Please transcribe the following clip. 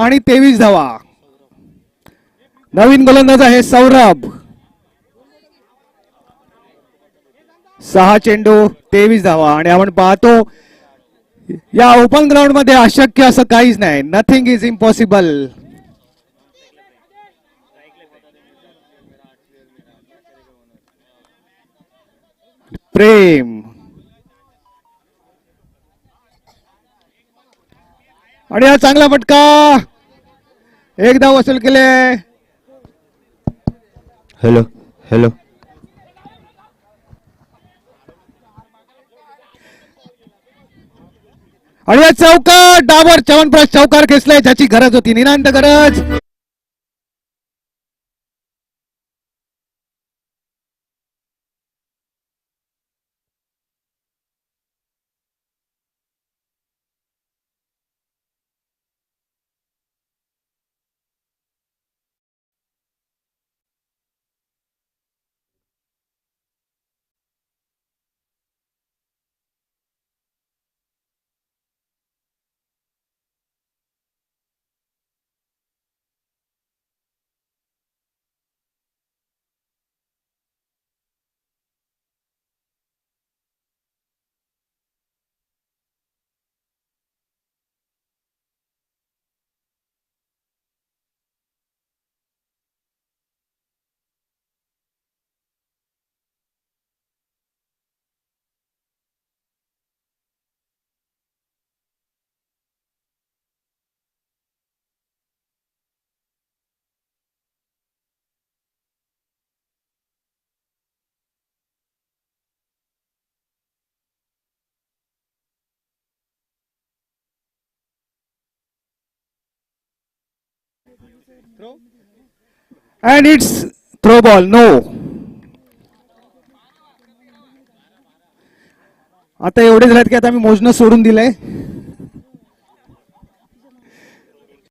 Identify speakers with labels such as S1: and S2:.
S1: आणि तेवीस धावा. नवीन गोलंदाज आहे सौरभ. सहा चेंडू तेवीस धावा. आणि आपण पाहतो या ओपन ग्राउंडमध्ये अशक्य असं काहीच नाही. नथिंग इज इम्पॉसिबल प्रेम. आणि हा चांगला फटका. एकदा वसूल केले.
S2: हॅलो हॅलो
S1: आणि या चौकार डाबर चवनप्राश चौकार खेचलाय ज्याची गरज होती निनांत गरज. And it's throw ball no आता एवढे झालेत की आता मी मोजणं सोडून दिलंय.